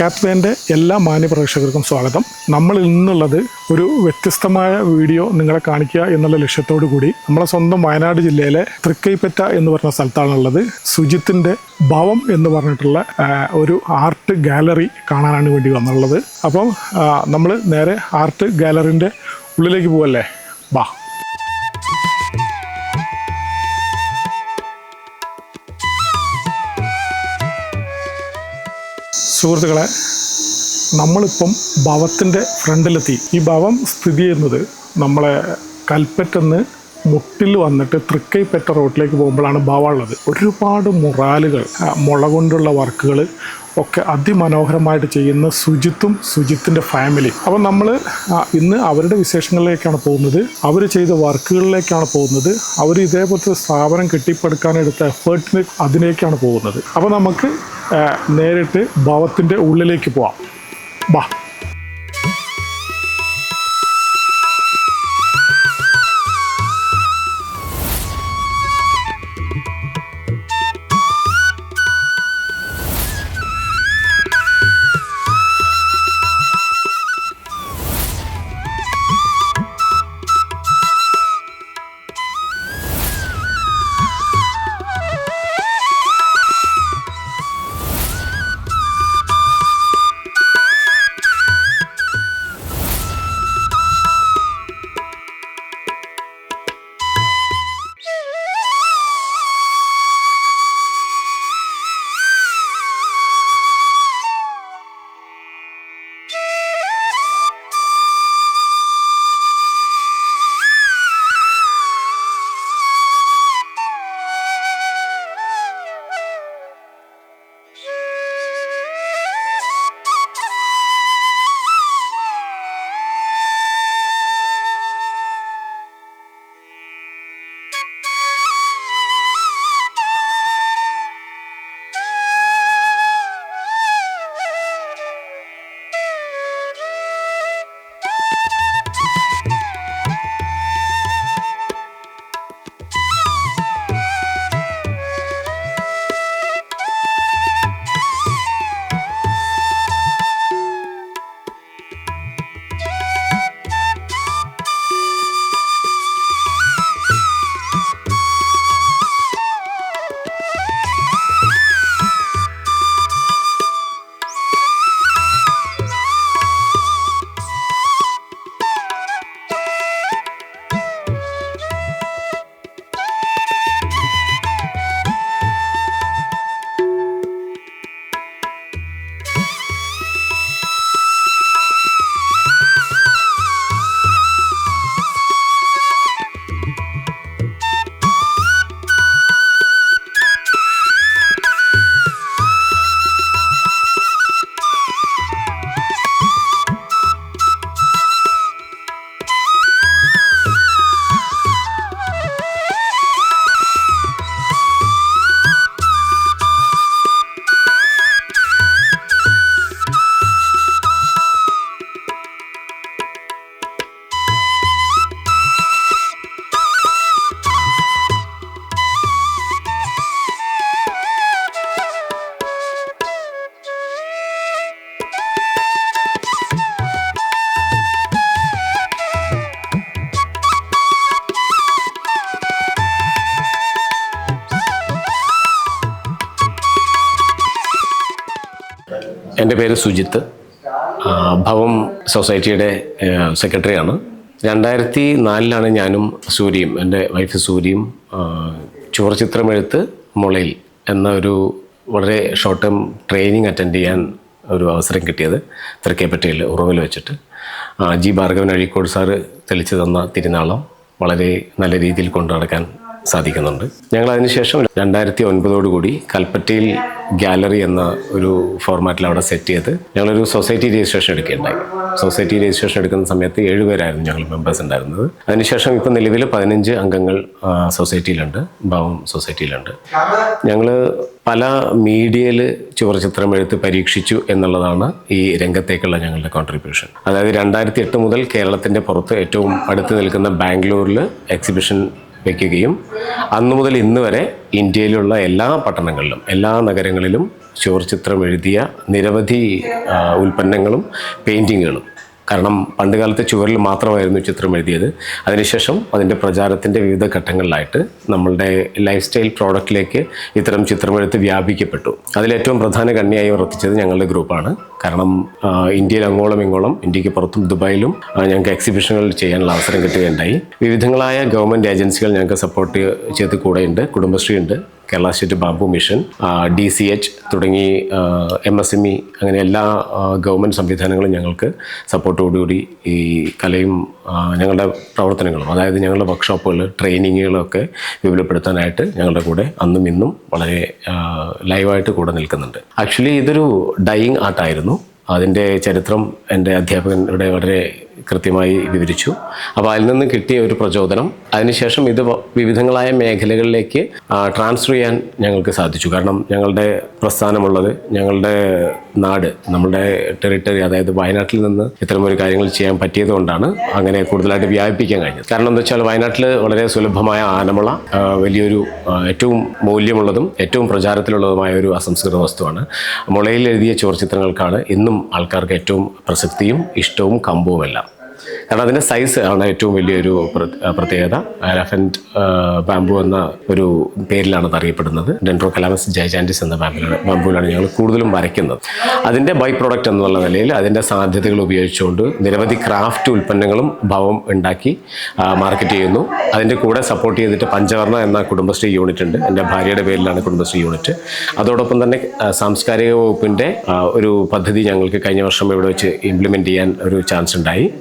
കാത്വേന്റെ എല്ലാ മാന്യപ്രേക്ഷകർക്കും സ്വാഗതം. നമ്മൾ ഇന്നുള്ളത് ഒരു വ്യത്യസ്തമായ വീഡിയോ നിങ്ങളെ കാണിക്കുക എന്നുള്ള ലക്ഷ്യത്തോടു കൂടി നമ്മളെ സ്വന്തം വയനാട് ജില്ലയിലെ തൃക്കൈപ്പറ്റ എന്ന് പറഞ്ഞ സ്ഥലത്താണുള്ളത്. സുജിത്തിന്റെ ഭവം എന്ന് പറഞ്ഞിട്ടുള്ള ഒരു ആർട്ട് ഗാലറി കാണാനാണ് വേണ്ടി വന്നുള്ളത് അപ്പം നമ്മൾ നേരെ ആർട്ട് ഗാലറിന്റെ ഉള്ളിലേക്ക് പോവല്ലേ? ബാ. സുഹൃത്തുക്കളെ നമ്മളിപ്പം ഭവത്തിന്റെ ഫ്രണ്ടിലെത്തി. ഈ ഭവം സ്ഥിതി ചെയ്യുന്നത് നമ്മളെ കൽപ്പറ്റന്ന് മുട്ടിൽ വന്നിട്ട് തൃക്കൈപ്പറ്റ റോഡിലേക്ക് പോകുമ്പോഴാണ് ഭവം ഉള്ളത്. ഒരുപാട് മുറാലുകൾ മുള കൊണ്ടുള്ള വർക്കുകൾ ഒക്കെ അതിമനോഹരമായിട്ട് ചെയ്യുന്ന സുജിത്തും സുജിത്തിന്റെ ഫാമിലി അപ്പം നമ്മൾ ഇന്ന് അവരുടെ വിശേഷങ്ങളിലേക്കാണ് പോകുന്നത്. അവർ ചെയ്ത വർക്കുകളിലേക്കാണ് പോകുന്നത്. അവർ ഇതേപോലത്തെ സ്ഥാപനം കെട്ടിപ്പടുക്കാനെടുത്ത എഫേർട്ടിന് അതിലേക്കാണ് പോകുന്നത്. അപ്പോൾ നമുക്ക് നേരിട്ട് ഭവത്തിന്റെ ഉള്ളിലേക്ക് പോവാം. ബാ. പേര് സുജിത്ത് ഭവം സൊസൈറ്റിയുടെ സെക്രട്ടറിയാണ്. രണ്ടായിരത്തി നാലിലാണ് ഞാനും സൂര്യയും എന്റെ വൈഫ് സൂര്യയും ചുവർചിത്രമെഴുത്ത് മുളയിൽ എന്ന ഒരു വളരെ ഷോർട്ട് ടേം ട്രെയിനിങ് അറ്റൻഡ് ചെയ്യാൻ ഒരു അവസരം കിട്ടിയത് തൃക്കേപ്പറ്റയിൽ ഉറവിൽ വെച്ചിട്ട്. ജി ഭാർഗവൻ അഴീക്കോട് സാറ് തെളിച്ചു തന്ന തിരുനാളം വളരെ നല്ല രീതിയിൽ കൊണ്ടു നടക്കാൻ സാധിക്കുന്നുണ്ട്. ഞങ്ങൾ അതിനുശേഷം രണ്ടായിരത്തി ഒൻപതോടുകൂടി കൽപ്പറ്റയിൽ ഗാലറി എന്ന ഒരു ഫോർമാറ്റിൽ അവിടെ സെറ്റ് ചെയ്ത് ഞങ്ങളൊരു സൊസൈറ്റി രജിസ്ട്രേഷൻ എടുക്കുകയുണ്ടായി. സൊസൈറ്റി രജിസ്ട്രേഷൻ എടുക്കുന്ന സമയത്ത് ഏഴുപേരായിരുന്നു ഞങ്ങൾ മെമ്പേഴ്സ് ഉണ്ടായിരുന്നത്. അതിനുശേഷം ഇപ്പം നിലവിൽ പതിനഞ്ച് അംഗങ്ങൾ സൊസൈറ്റിയിലുണ്ട് ഭാവം സൊസൈറ്റിയിലുണ്ട്. ഞങ്ങൾ പല മീഡിയയിൽ ചുവർചിത്രം എഴുത്ത് പരീക്ഷിച്ചു എന്നുള്ളതാണ് ഈ രംഗത്തേക്കുള്ള ഞങ്ങളുടെ കോൺട്രിബ്യൂഷൻ അതായത് രണ്ടായിരത്തി എട്ട് മുതൽ കേരളത്തിന്റെ പുറത്ത് ഏറ്റവും അടുത്ത് നിൽക്കുന്ന ബാംഗ്ലൂരിൽ എക്സിബിഷൻ വയ്ക്കുകയും അന്നു മുതൽ ഇന്ന് വരെ ഇന്ത്യയിലുള്ള എല്ലാ പട്ടണങ്ങളിലും എല്ലാ നഗരങ്ങളിലും ചുവർചിത്രം എഴുതിയ നിരവധി ഉൽപ്പന്നങ്ങളും പെയിന്റിങ്ങുകളും കാരണം പണ്ടുകാലത്തെ ചുവരിൽ മാത്രമായിരുന്നു ചിത്രം എഴുതിയത്. അതിനുശേഷം അതിന്റെ പ്രചാരത്തിന്റെ വിവിധ ഘട്ടങ്ങളിലായിട്ട് നമ്മളുടെ ലൈഫ് സ്റ്റൈൽ പ്രോഡക്റ്റിലേക്ക് ഇത്തരം ചിത്രമെഴുത്ത് വ്യാപിക്കപ്പെട്ടു. അതിലേറ്റവും പ്രധാന കണ്ണിയായി വർത്തിച്ചത് ഞങ്ങളുടെ ഗ്രൂപ്പാണ്. കാരണം ഇന്ത്യയിൽ അങ്ങോളം ഇങ്ങോളം ഇന്ത്യയ്ക്ക് പുറത്തും ദുബായിലും ഞങ്ങൾക്ക് എക്സിബിഷനുകൾ ചെയ്യാനുള്ള അവസരം കിട്ടുകയുണ്ടായി. വിവിധങ്ങളായ ഗവൺമെന്റ് ഏജൻസികൾ ഞങ്ങൾക്ക് സപ്പോർട്ട് ചെയ്ത് കൂടെയുണ്ട് കുടുംബശ്രീ ഉണ്ട്. കേരള സ്റ്റേറ്റ് ബാബു മിഷൻ ഡി സി എച്ച് തുടങ്ങി എം എസ് എം ഇ അങ്ങനെ എല്ലാ ഗവൺമെന്റ് സംവിധാനങ്ങളും ഞങ്ങൾക്ക് സപ്പോർട്ടോടുകൂടി ഈ കലയും ഞങ്ങളുടെ പ്രവർത്തനങ്ങളും അതായത് ഞങ്ങളുടെ വർക്ക്ഷോപ്പുകൾ ട്രെയിനിങ്ങുകളൊക്കെ വിപുലപ്പെടുത്താനായിട്ട് ഞങ്ങളുടെ കൂടെ അന്നും ഇന്നും വളരെ ലൈവായിട്ട് കൂടെ നിൽക്കുന്നുണ്ട്. ആക്ച്വലി ഇതൊരു ഡൈയിങ് ആർട്ടായിരുന്നു അതിന്റെ ചരിത്രം എന്റെ അധ്യാപകൻ വളരെ കൃത്യമായി വിവരിച്ചു. അപ്പോൾ അതിൽ നിന്ന് കിട്ടിയ ഒരു പ്രചോദനം. അതിനുശേഷം ഇത് വിവിധങ്ങളായ മേഖലകളിലേക്ക് ട്രാൻസ്ഫർ ചെയ്യാൻ ഞങ്ങൾക്ക് സാധിച്ചു. കാരണം ഞങ്ങളുടെ പ്രസ്ഥാനമുള്ളത് ഞങ്ങളുടെ നാട് നമ്മുടെ ടെറിട്ടറി അതായത് വയനാട്ടിൽ നിന്ന് ഇത്തരമൊരു കാര്യങ്ങൾ ചെയ്യാൻ പറ്റിയതുകൊണ്ടാണ് അങ്ങനെ കൂടുതലായിട്ട് വ്യാപിപ്പിക്കാൻ കഴിഞ്ഞത്. കാരണം എന്താ വെച്ചാൽ വയനാട്ടിൽ വളരെ സുലഭമായ ആനമുള വലിയൊരു ഏറ്റവും മൂല്യമുള്ളതും ഏറ്റവും പ്രചാരത്തിലുള്ളതുമായ ഒരു അസംസ്കൃത വസ്തുവാണ്. മുളയിൽ എഴുതിയ ചോർച്ചിത്രങ്ങൾക്കാണ് ഇന്നും ആൾക്കാർക്ക് ഏറ്റവും പ്രസക്തിയും ഇഷ്ടവും കമ്പവുമെല്ലാം. കാരണം അതിന്റെ സൈസ് ആണ് ഏറ്റവും വലിയൊരു പ്ര- പ്രത്യേകത. എലഫന്റ് ബാംബു എന്ന ഒരു പേരിലാണ് അത് അറിയപ്പെടുന്നത് ഡെൻട്രോ കലാമസ് ജൈജാന്റിസ് എന്ന ബാമ്പിലാണ് ബാംബുവിലാണ് ഞങ്ങൾ കൂടുതലും വരയ്ക്കുന്നത്. അതിന്റെ ബൈ പ്രോഡക്റ്റ് എന്നുള്ള നിലയിൽ അതിന്റെ സാധ്യതകൾ ഉപയോഗിച്ചുകൊണ്ട് നിരവധി ക്രാഫ്റ്റ് ഉൽപ്പന്നങ്ങളും ഭവം ഉണ്ടാക്കി മാർക്കറ്റ് ചെയ്യുന്നു. അതിന്റെ കൂടെ സപ്പോർട്ട് ചെയ്തിട്ട് പഞ്ചവർണ എന്ന കുടുംബശ്രീ യൂണിറ്റ് ഉണ്ട്. എന്റെ ഭാര്യയുടെ പേരിലാണ് കുടുംബശ്രീ യൂണിറ്റ് അതോടൊപ്പം തന്നെ സാംസ്കാരിക വകുപ്പിന്റെ ഒരു പദ്ധതി ഞങ്ങൾക്ക് കഴിഞ്ഞ വർഷം ഇവിടെ വെച്ച് ഇംപ്ലിമെന്റ് ചെയ്യാൻ ഒരു ചാൻസ് ഉണ്ടായി.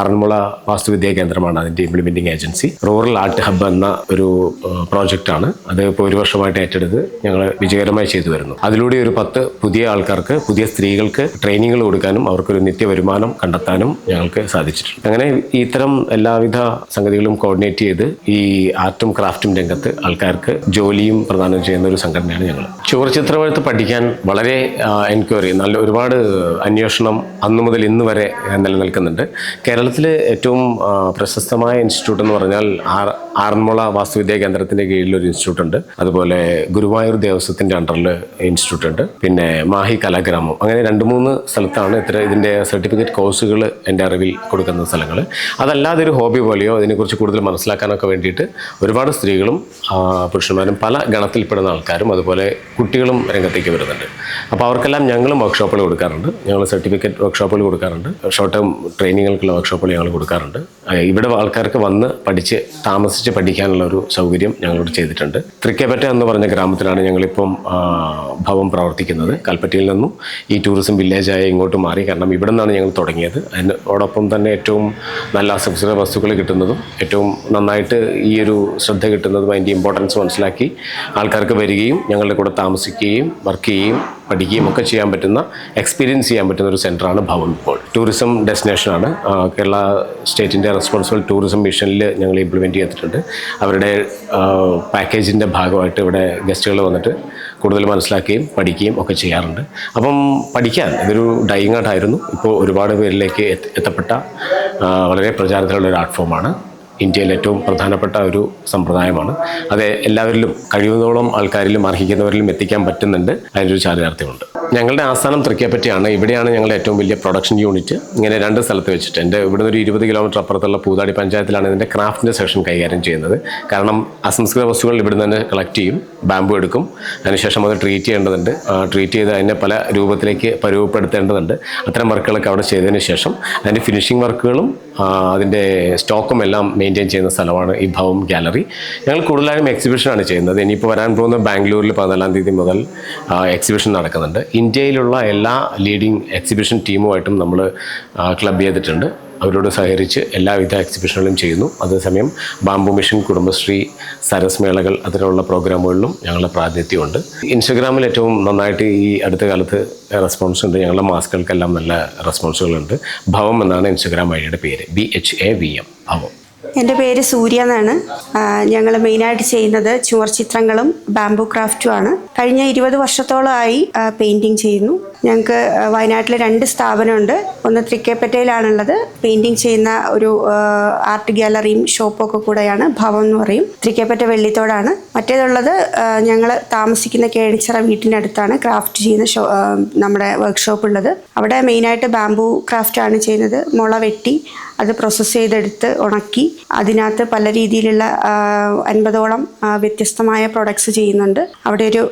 ആറന്മുള വാസ്തുവിദ്യാ കേന്ദ്രമാണ് അതിന്റെ implementing agency rural art hub എന്ന ഒരു പ്രോജക്റ്റാണ് അത് ഇപ്പോൾ ഒരു വർഷമായിട്ട് ഏറ്റെടുത്ത് ഞങ്ങൾ വിജയകരമായി ചെയ്തു വരുന്നു. അതിലൂടെ ഒരു പത്ത് പുതിയ ആൾക്കാർക്ക് പുതിയ സ്ത്രീകൾക്ക് ട്രെയിനിങ്ങുകൾ കൊടുക്കാനും അവർക്കൊരു നിത്യ വരുമാനം കണ്ടെത്താനും ഞങ്ങൾക്ക് സാധിച്ചിട്ടുണ്ട്. അങ്ങനെ ഇത്തരം എല്ലാവിധ സംഗതികളും കോർഡിനേറ്റ് ചെയ്ത് ഈ ആർട്ടും ക്രാഫ്റ്റും രംഗത്ത് ആൾക്കാർക്ക് ജോലിയും പ്രദാനം ചെയ്യുന്ന ഒരു സംഘടനയാണ് ഞങ്ങൾ ചുവർചിത്രവഴുത്ത് പഠിക്കാൻ വളരെ എൻക്വയറി നല്ല ഒരുപാട് അന്വേഷണം അന്നു മുതൽ ഇന്ന് വരെ നിലനിൽക്കുന്നുണ്ട്. കേരളത്തിൽ ഏറ്റവും പ്രശസ്തമായ ഇൻസ്റ്റിറ്റ്യൂട്ട് എന്ന് പറഞ്ഞാൽ ആർ ആറന്മുള വാസ്തുവിദ്യാ കേന്ദ്രത്തിന്റെ കീഴിൽ ഒരു ഇൻസ്റ്റിറ്റ്യൂട്ട് ഉണ്ട്. അതുപോലെ ഗുരുവായൂർ ദേവസ്വത്തിന്റെ അണ്ടറിൽ ഇൻസ്റ്റിറ്റ്യൂട്ട് ഉണ്ട്. പിന്നെ മാഹി കലാഗ്രാമം. അങ്ങനെ രണ്ട് മൂന്ന് സ്ഥലത്താണ് ഇത്ര ഇതിന്റെ സർട്ടിഫിക്കറ്റ് കോഴ്സുകൾ എന്റെ അറിവിൽ കൊടുക്കുന്ന സ്ഥലങ്ങൾ. അതല്ലാതെ ഒരു ഹോബി പോലെയോ അതിനെക്കുറിച്ച് കൂടുതൽ മനസ്സിലാക്കാനൊക്കെ വേണ്ടിയിട്ട് ഒരുപാട് സ്ത്രീകളും പുരുഷന്മാരും പല ഗണത്തിൽപ്പെടുന്ന ആൾക്കാരും അതുപോലെ കുട്ടികളും രംഗത്തേക്ക് വരുന്നുണ്ട്. അപ്പോൾ അവർക്കെല്ലാം ഞങ്ങളും വർക്ക്ഷോപ്പുകൾ കൊടുക്കാറുണ്ട്. ഞങ്ങൾ സർട്ടിഫിക്കറ്റ് വർക്ക്ഷോപ്പുകൾ കൊടുക്കാറുണ്ട്. ഷോർട്ട് ടേം ട്രെയിനിങ്ങുകൾക്കുള്ള വർക്ക്ഷോപ്പുകൾ ഞങ്ങൾ കൊടുക്കാറുണ്ട്. ഇവിടെ ആൾക്കാർക്ക് വന്ന് പഠിച്ച് താമസിച്ച് പഠിക്കാനുള്ള ഒരു സൗകര്യം ഞങ്ങളോട് ചെയ്തിട്ടുണ്ട്. തൃക്കേപ്പറ്റ എന്ന് പറഞ്ഞ ഗ്രാമത്തിലാണ് ഞങ്ങളിപ്പം ഭവം പ്രവർത്തിക്കുന്നത്. കൽപ്പറ്റയിൽ നിന്നും ഈ ടൂറിസം വില്ലേജായ ഇങ്ങോട്ട് മാറി. കാരണം ഇവിടെ നിന്നാണ് ഞങ്ങൾ തുടങ്ങിയത്. അതിനോടൊപ്പം തന്നെ ഏറ്റവും നല്ല അസംസ്കൃത വസ്തുക്കൾ കിട്ടുന്നതും ഏറ്റവും നന്നായിട്ട് ഈ ഒരു ശ്രദ്ധ കിട്ടുന്നതും അതിന്റെ ഇമ്പോർട്ടൻസ് മനസ്സിലാക്കി ആൾക്കാർക്ക് വരികയും ഞങ്ങളുടെ കൂടെ താമസിക്കുകയും വർക്ക് ചെയ്യുകയും പഠിക്കുകയും ഒക്കെ ചെയ്യാൻ പറ്റുന്ന എക്സ്പീരിയൻസ് ചെയ്യാൻ പറ്റുന്ന ഒരു സെന്ററാണ് ഭവൻ ഇപ്പോൾ ടൂറിസം ഡെസ്റ്റിനേഷനാണ് കേരള സ്റ്റേറ്റിന്റെ റെസ്പോൺസിബിൾ ടൂറിസം മിഷനിൽ ഞങ്ങൾ ഇംപ്ലിമെന്റ് ചെയ്തിട്ടുണ്ട്. അവരുടെ പാക്കേജിന്റെ ഭാഗമായിട്ട് ഇവിടെ ഗസ്റ്റുകൾ വന്നിട്ട് കൂടുതൽ മനസ്സിലാക്കുകയും പഠിക്കുകയും ഒക്കെ ചെയ്യാറുണ്ട്. അപ്പം പഠിക്കാൻ ഇതൊരു ഡൈയിങ് ആർട്ടായിരുന്നു ഇപ്പോൾ ഒരുപാട് പേരിലേക്ക് എത്തപ്പെട്ട വളരെ പ്രചാരത്തിലുള്ള ഒരു ആർട്ട് ഫോമാണ് ഇന്ത്യയിൽ ഏറ്റവും പ്രധാനപ്പെട്ട ഒരു സമ്പ്രദായമാണ്. അത് എല്ലാവരിലും കഴിയുന്നതോളം ആൾക്കാരിലും അർഹിക്കുന്നവരിലും എത്തിക്കാൻ പറ്റുന്നുണ്ട്. അതിനൊരു ചാരിതാർത്ഥ്യമുണ്ട്. ഞങ്ങളുടെ ആസ്ഥാനം തൃക്കേപ്പറ്റിയാണ് ഇവിടെയാണ് ഞങ്ങളുടെ ഏറ്റവും വലിയ പ്രൊഡക്ഷൻ യൂണിറ്റ് ഇങ്ങനെ രണ്ട് സ്ഥലത്ത് വെച്ചിട്ട്. എന്റെ ഇവിടുന്ന് ഒരു ഇരുപത് കിലോമീറ്റർ അപ്പുറത്തുള്ള പൂതാടി പഞ്ചായത്തിലാണ് ഇതിന്റെ ക്രാഫ്റ്റിന്റെ സെക്ഷൻ കൈകാര്യം ചെയ്യുന്നത്. കാരണം അസംസ്കൃത വസ്തുക്കൾ ഇവിടുന്ന് തന്നെ കളക്ട് ചെയ്യും ബാമ്പു എടുക്കും. അതിനുശേഷം അത് ട്രീറ്റ് ചെയ്യേണ്ടതുണ്ട്. ട്രീറ്റ് ചെയ്ത് അതിനെ പല രൂപത്തിലേക്ക് പരുവപ്പെടുത്തേണ്ടതുണ്ട് അത്തരം വർക്കുകളൊക്കെ അവിടെ ചെയ്തതിന് ശേഷം അതിന്റെ ഫിനിഷിംഗ് വർക്കുകളും അതിന്റെ സ്റ്റോക്കും എല്ലാം മെയിന്റെയിൻ ചെയ്യുന്ന സ്ഥലമാണ് ഈ ഭവം ഗാലറി ഞങ്ങൾ കൂടുതലായും എക്സിബിഷനാണ് ചെയ്യുന്നത്. ഇനിയിപ്പോൾ വരാൻ പോകുന്ന ബാംഗ്ലൂരിൽ പതിനാലാം തീയതി മുതൽ എക്സിബിഷൻ നടക്കുന്നുണ്ട്. ഇന്ത്യയിലുള്ള എല്ലാ ലീഡിംഗ് എക്സിബിഷൻ ടീമുമായിട്ടും നമ്മൾ ക്ലബ് ചെയ്തിട്ടുണ്ട്. അവരോട് സഹകരിച്ച് എല്ലാവിധ എക്സിബിഷനുകളും ചെയ്യുന്നു. അതേസമയം ബാംബു മിഷൻ കുടുംബശ്രീ സരസ് മേളകൾ അതിലുള്ള പ്രോഗ്രാമുകളിലും ഞങ്ങളുടെ പ്രാതിനിധ്യമുണ്ട്. ഇൻസ്റ്റഗ്രാമിൽ ഏറ്റവും നന്നായിട്ട് ഈ അടുത്ത കാലത്ത് റെസ്പോൺസ് ഉണ്ട്. ഞങ്ങളുടെ മാസ്കുകൾക്കെല്ലാം നല്ല റെസ്പോൺസുകളുണ്ട് ഭവം എന്നാണ് ഇൻസ്റ്റഗ്രാം വഴിയുടെ പേര്. B H A V M ഭവം. എന്റെ പേര് സൂര്യ എന്നാണ്. ഞങ്ങൾ മെയിനായിട്ട് ചെയ്യുന്നത് ചുമർ ചിത്രങ്ങളും ബാംബു ക്രാഫ്റ്റുമാണ് കഴിഞ്ഞ ഇരുപത് വർഷത്തോളമായി പെയിന്റിങ് ചെയ്യുന്നു. ഞങ്ങൾക്ക് വയനാട്ടിൽ രണ്ട് സ്ഥാപനമുണ്ട്. ഒന്ന് തൃക്കേപ്പറ്റയിലാണുള്ളത്. പെയിന്റിങ് ചെയ്യുന്ന ഒരു ആർട്ട് ഗ്യാലറിയും ഷോപ്പും ഒക്കെ കൂടെയാണ് ഭവം എന്ന് പറയും. തൃക്കേപ്പറ്റ വെള്ളിത്തോടാണ്. മറ്റേതുള്ളത് ഞങ്ങൾ താമസിക്കുന്ന കേണിച്ചിറ വീട്ടിനടുത്താണ് ക്രാഫ്റ്റ് ചെയ്യുന്ന ഷോ നമ്മുടെ വർക്ക്ഷോപ്പ് ഉള്ളത്. അവിടെ മെയിനായിട്ട് ബാംബു ക്രാഫ്റ്റാണ് ചെയ്യുന്നത്. മുള വെട്ടി അത് പ്രോസസ്സ് ചെയ്തെടുത്ത് ഉണക്കി അതിനകത്ത് പല രീതിയിലുള്ള അൻപതോളം വ്യത്യസ്തമായ പ്രൊഡക്ട്സ് ചെയ്യുന്നുണ്ട്. അവിടെ ഒരു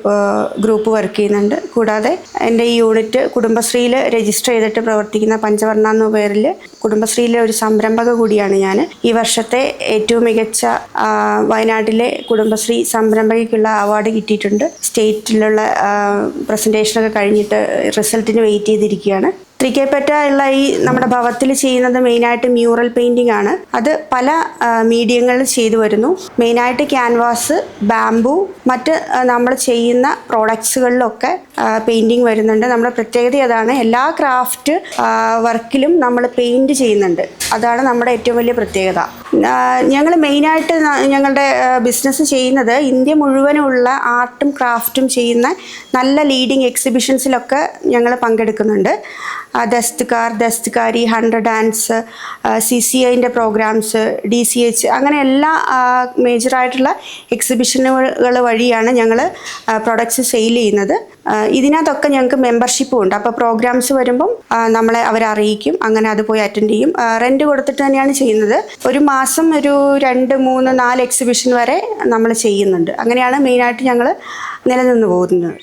ഗ്രൂപ്പ് വർക്ക് ചെയ്യുന്നുണ്ട്. കൂടാതെ എന്റെ ഈ യൂണിറ്റ് കുടുംബശ്രീയിൽ രജിസ്റ്റർ ചെയ്തിട്ട് പ്രവർത്തിക്കുന്ന പഞ്ചവർണ എന്ന പേരിൽ കുടുംബശ്രീയിലെ ഒരു സംരംഭക കൂടിയാണ് ഞാൻ ഈ വർഷത്തെ ഏറ്റവും മികച്ച വയനാട്ടിലെ കുടുംബശ്രീ സംരംഭകയ്ക്കുള്ള അവാർഡ് കിട്ടിയിട്ടുണ്ട്. സ്റ്റേറ്റിലുള്ള പ്രസന്റേഷനൊക്കെ കഴിഞ്ഞിട്ട് റിസൾട്ടിന് വെയിറ്റ് ചെയ്തിരിക്കുകയാണ്. ത്രികേപ്പറ്റ ഉള്ള ഈ നമ്മുടെ ഭവത്തിൽ ചെയ്യുന്നത് മെയിനായിട്ട് മ്യൂറൽ പെയിന്റിംഗ് ആണ്. അത് പല മീഡിയങ്ങളിൽ ചെയ്തു വരുന്നു. മെയിനായിട്ട് ക്യാൻവാസ് ബാംബു മറ്റ് നമ്മൾ ചെയ്യുന്ന പ്രോഡക്ട്സുകളിലൊക്കെ പെയിന്റിങ് വരുന്നുണ്ട്. നമ്മുടെ പ്രത്യേകത അതാണ് എല്ലാ ക്രാഫ്റ്റ് വർക്കിലും നമ്മൾ പെയിന്റ് ചെയ്യുന്നുണ്ട്. അതാണ് നമ്മുടെ ഏറ്റവും വലിയ പ്രത്യേകത. ഞങ്ങൾ മെയിനായിട്ട് ഞങ്ങളുടെ ബിസിനസ് ചെയ്യുന്നത് ഇന്ത്യ മുഴുവനുള്ള ആർട്ടും ക്രാഫ്റ്റും ചെയ്യുന്ന നല്ല ലീഡിങ് എക്സിബിഷൻസിലൊക്കെ ഞങ്ങൾ പങ്കെടുക്കുന്നുണ്ട്. Dastkar Dastkari hundred dance C C ഐന്റെ പ്രോഗ്രാംസ് ഡി സി എച്ച് അങ്ങനെ എല്ലാ മേജറായിട്ടുള്ള എക്സിബിഷനുകൾ വഴിയാണ് ഞങ്ങൾ പ്രൊഡക്ട്സ് സെയിൽ ചെയ്യുന്നത്. ഇതിനകത്തൊക്കെ ഞങ്ങൾക്ക് മെമ്പർഷിപ്പും ഉണ്ട്. അപ്പോൾ പ്രോഗ്രാംസ് വരുമ്പം നമ്മളെ അവരെ അറിയിക്കും. അങ്ങനെ അത് പോയി അറ്റൻഡ് ചെയ്യും. റെന്റ് കൊടുത്തിട്ട് തന്നെയാണ് ചെയ്യുന്നത്. ഒരു മാസം ഒരു രണ്ട് മൂന്ന് നാല് എക്സിബിഷൻ വരെ നമ്മൾ ചെയ്യുന്നുണ്ട്. അങ്ങനെയാണ് മെയിനായിട്ട് ഞങ്ങൾ നിലനിന്ന് പോകുന്നത്.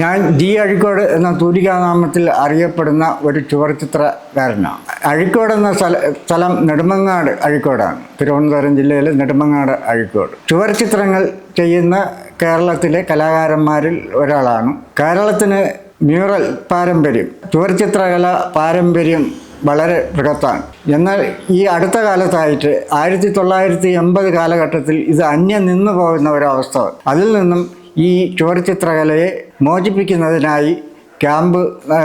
ഞാൻ ജി അഴിക്കോട് എന്ന തൂലികാനാമത്തിൽ അറിയപ്പെടുന്ന ഒരു ചുവർച്ചിത്രകാരനാണ് അഴിക്കോട് എന്ന സ്ഥല സ്ഥലം നെടുമങ്ങാട് അഴിക്കോടാണ്. തിരുവനന്തപുരം ജില്ലയിലെ നെടുമങ്ങാട് അഴിക്കോട്. ചുവർച്ചിത്രങ്ങൾ ചെയ്യുന്ന കേരളത്തിലെ കലാകാരന്മാരിൽ ഒരാളാണ്. കേരളത്തിന് മ്യൂറൽ പാരമ്പര്യം ചുവർച്ചിത്രകല പാരമ്പര്യം വളരെ ബൃഹത്താണ് എന്നാൽ ഈ അടുത്ത കാലത്തായിട്ട് ആയിരത്തി തൊള്ളായിരത്തി എൺപത് കാലഘട്ടത്തിൽ ഇത് അന്യം നിന്നു പോകുന്ന ഒരവസ്ഥ അതിൽ നിന്നും ഈ ചുവർച്ചിത്രകലയെ മോചിപ്പിക്കുന്നതിനായി ക്യാമ്പ്